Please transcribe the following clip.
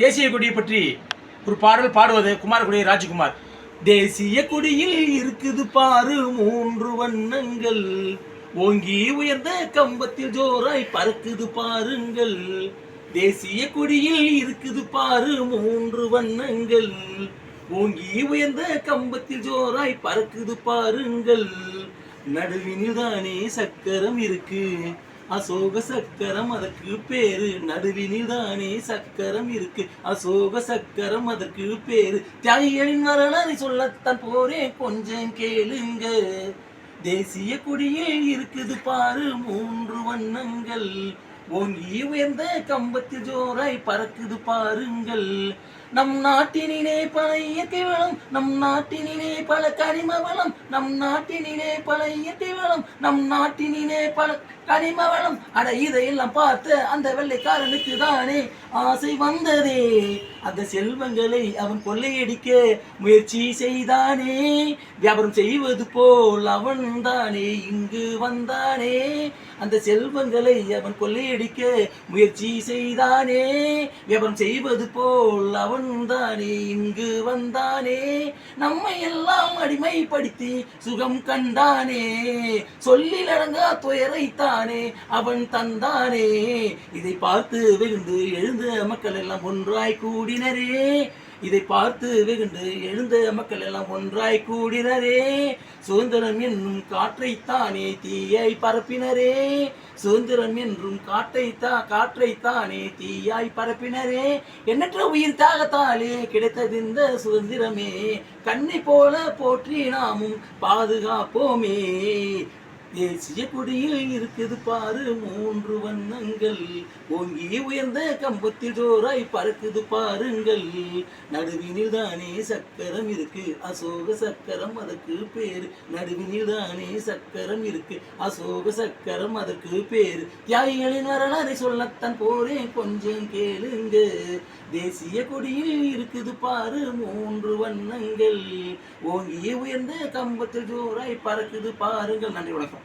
தேசிய கொடியை பற்றி ஒரு பாடல் பாடுவது குமாரகுடி ராஜ்குமார். தேசிய கொடியில் இருக்குது பாரு மூன்று வண்ணங்கள். ஓங்கி உயர்ந்த கம்பத்தில் ஜோராய் பறக்குது பாருங்கள். தேசிய கொடியில் இருக்குது பாரு மூன்று வண்ணங்கள். ஓங்கி உயர்ந்த கம்பத்தில் ஜோராய் பறக்குது பாருங்கள். நடுவினில் தானே சக்கரம் இருக்கு. அசோக சக்கரம் அதற்கு பேரு. நடுவினில் தானே சக்கரம் இருக்கு. அசோக சக்கரம் அதற்கு பேரு. தியாகிகளின் வரலாறு சொல்லத்தான் போறேன். கொஞ்சம் கேளுங்க. தேசிய கொடியில் இருக்குது பாரு. மூன்று வண்ணங்கள். ஓங்கி உயர்ந்த கம்பத்தில் ஜோராய் பறக்குது பாருங்கள். நம் நாட்டினிலே பல இயற்கை வளம் நம் நாட்டினிலே பல கனிம வளம் நம் நாட்டினிலே பல இயற்கை வளம் நம் நாட்டினிலே பல கனிம வளம். அட இதையெல்லாம் பார்த்து அந்த வெள்ளைக்காரனுக்கு தானே ஆசை வந்ததே. அந்த செல்வங்களை அவன் கொள்ளையடிக்க முயற்சி செய்தானே. வியாபாரம் செய்வது போல் அவன் தானே இங்கு வந்தானே. அந்த செல்வங்களை அவன் கொள்ளையடிக்க முயற்சி செய்தானே. வியாபாரம் செய்வது போல் அவன் வந்தானே இங்கு வந்தானே. நம்மை எல்லாம் அடிமைப்படுத்தி சுகம் கண்டானே. சொல்லில் அடங்கா துயரைத்தானே அவன் தந்தானே. இதை பார்த்து விழுந்து எழுந்த மக்கள் எல்லாம் ஒன்றாய் கூடினரே. இதை பார்த்து வெகுண்டு எழுந்த மக்கள் எல்லாம் ஒன்றாய் கூடினரே. சுதந்திரம் என்றும் காற்றைத்தானே தீயாய் பரப்பினரே. சுதந்திரம் என்றும் காற்றைத்தா காற்றைத்தானே தீயாய் பரப்பினரே. எண்ணற்ற உயிர் தாகத்தாலே கிடைத்தது இந்த சுதந்திரமே. கண்ணை போல போற்றி நாமும் பாதுகாப்போமே. தேசிய கொடியில் இருக்குது பாரு மூன்று வண்ணங்கள். ஓங்கி உயர்ந்த கம்பத்தில் ஜோராய் பறக்குது பாருங்கள். நடுவினில் தானே சக்கரம் இருக்கு அசோக சக்கரம் அதற்கு பேரு. நடுவினில் தானே சக்கரம் இருக்கு அசோக சக்கரம் அதற்கு பேரு. தியாகிகளின் வரலாறை சொல்லத்தான் போறேன் கொஞ்சம் கேளுங்க. தேசிய கொடியில் இருக்குது பாரு மூன்று வண்ணங்கள். ஓங்கி உயர்ந்த கம்பத்தில் ஜோராய் பறக்குது பாருங்கள். நன்றி வணக்கம்.